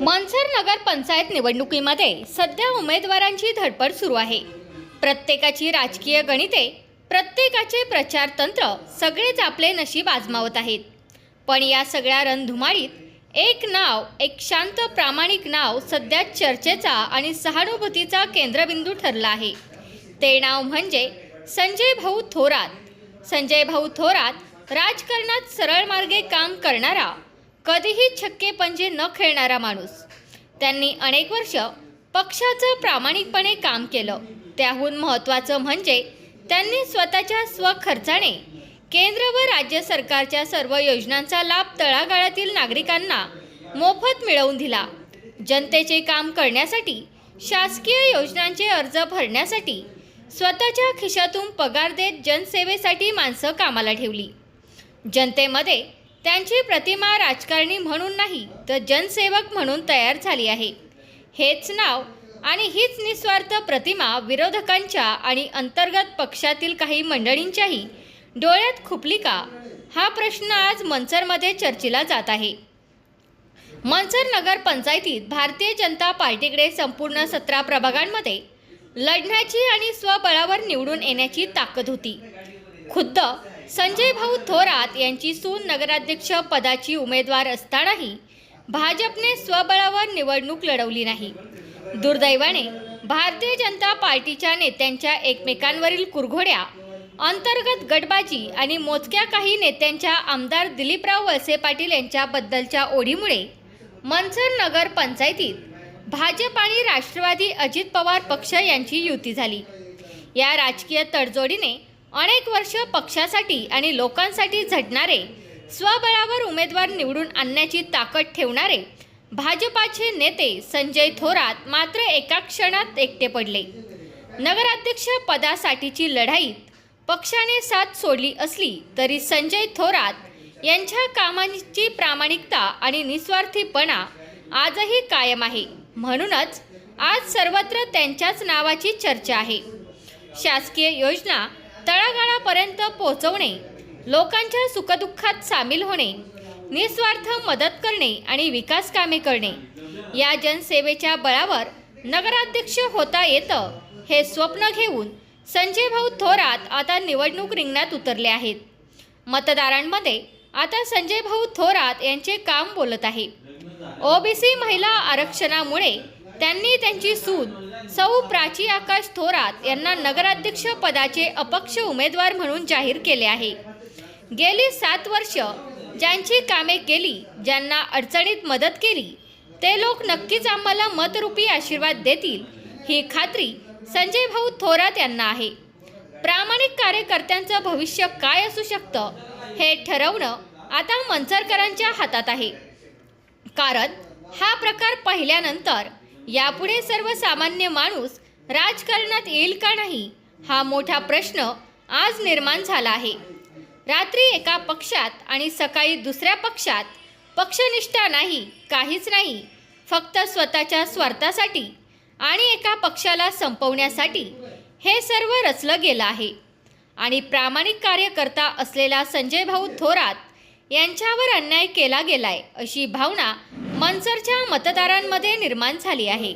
मनसर नगर पंचायत निवडणुकीमध्ये सध्या उमेदवारांची धडपड सुरू आहे. प्रत्येकाची राजकीय गणिते प्रत्येकाचे प्रचार तंत्र सगळेच आपले नशीब आजमावत आहेत. पण या सगळ्या रणधुमाळीत एक नाव एक शांत प्रामाणिक नाव सध्या चर्चेचा आणि सहानुभूतीचा केंद्रबिंदू ठरला आहे. ते नाव म्हणजे संजय भाऊ थोरात. संजय भाऊ थोरात राजकारणात सरळ मार्गे काम करणारा कधीही छक्के पंजे न खेळणारा माणूस. त्यांनी अनेक वर्ष पक्षाचं प्रामाणिकपणे काम केलं. त्याहून महत्त्वाचं म्हणजे त्यांनी स्वतःच्या स्वखर्चाने केंद्र व राज्य सरकारच्या सर्व योजनांचा लाभ तळागाळातील नागरिकांना मोफत मिळवून दिला. जनतेचे काम करण्यासाठी शासकीय योजनांचे अर्ज भरण्यासाठी स्वतःच्या खिशातून पगार देत जनसेवेसाठी माणसं कामाला ठेवली. जनतेमध्ये त्यांची प्रतिमा राजकारणी म्हणून नाही तर जनसेवक म्हणून तयार झाली आहे. हेच नाव आणि हीच निस्वार्थ प्रतिमा विरोधकांच्या आणि अंतर्गत पक्षातील काही मंडळींच्याही डोळ्यात खुपली का? हा प्रश्न आज मनसरमध्ये चर्चेला जात आहे. मनसर नगर पंचायतीत भारतीय जनता पार्टीकडे संपूर्ण सतरा प्रभागांमध्ये लढण्याची आणि स्वबळावर निवडून येण्याची ताकद होती. खुद्द संजय भाऊ थोरात यांची सून नगराध्यक्ष पदाची उमेदवार असतानाही भाजपने स्वबळावर निवडणूक लढवली नाही. दुर्दैवाने भारतीय जनता पार्टीच्या नेत्यांच्या एकमेकांवरील कुरघोड्या अंतर्गत गटबाजी आणि मोजक्या काही नेत्यांच्या आमदार दिलीपराव वळसे पाटील यांच्याबद्दलच्या ओढीमुळे मनसर नगर पंचायतीत भाजप आणि राष्ट्रवादी अजित पवार पक्ष यांची युती झाली. या राजकीय तडजोडीने अनेक वर्ष पक्षासाठी आणि लोकांसाठी झडणारे स्वबळावर उमेदवार निवडून आणण्याची ताकद ठेवणारे भाजपाचे नेते संजय थोरात मात्र एका क्षणात एकटे पडले. नगराध्यक्ष पदासाठीची लढाईत पक्षाने साथ सोडली असली तरी संजय थोरात यांच्या कामाची प्रामाणिकता आणि निस्वार्थीपणा आजही कायम आहे. म्हणूनच आज सर्वत्र त्यांच्याच नावाची चर्चा आहे. शासकीय योजना तळागाळापर्यंत पोहोचवणे लोकांच्या सुखदुःखात सामील होणे निस्वार्थ मदत करणे आणि विकास कामे करणे. या जनसेवेच्या बळावर नगराध्यक्ष होता येतं हे स्वप्न घेऊन संजय भाऊ थोरात आता निवडणूक रिंगणात उतरले आहेत. मतदारांमध्ये आता संजय भाऊ थोरात यांचे काम बोलत आहे. ओबीसी महिला आरक्षणामुळे त्यांनी त्यांची सूद सौ प्राची आकाश थोरात यांना नगराध्यक्ष पदाचे अपक्ष उमेदवार म्हणून जाहीर केले आहे. गेली सात वर्ष ज्यांची कामे केली ज्यांना अडचणीत मदत केली ते लोक नक्कीच आम्हाला मतरूपी आशीर्वाद देतील ही खात्री संजय भाऊ थोरात यांना आहे. प्रामाणिक कार्यकर्त्यांचं भविष्य काय असू शकतं हे ठरवणं आता मनसरकरांच्या हातात आहे. कारण हा प्रकार पाहिल्यानंतर यापुढे सर्वसामान्य माणूस राजकारणात येईल का नाही हा मोठा प्रश्न आज निर्माण झाला आहे. रात्री एका पक्षात आणि सकाळी दुसऱ्या पक्षात पक्षनिष्ठा नाही काहीच नाही फक्त स्वतःच्या स्वार्थासाठी आणि एका पक्षाला संपवण्यासाठी हे सर्व रचलं गेलं आहे. आणि प्रामाणिक कार्यकर्ता असलेला संजय भाऊ थोरात यांच्यावर अन्याय केला गेलाय अशी भावना मनसरच्या मतदारांमध्ये निर्माण झाली आहे.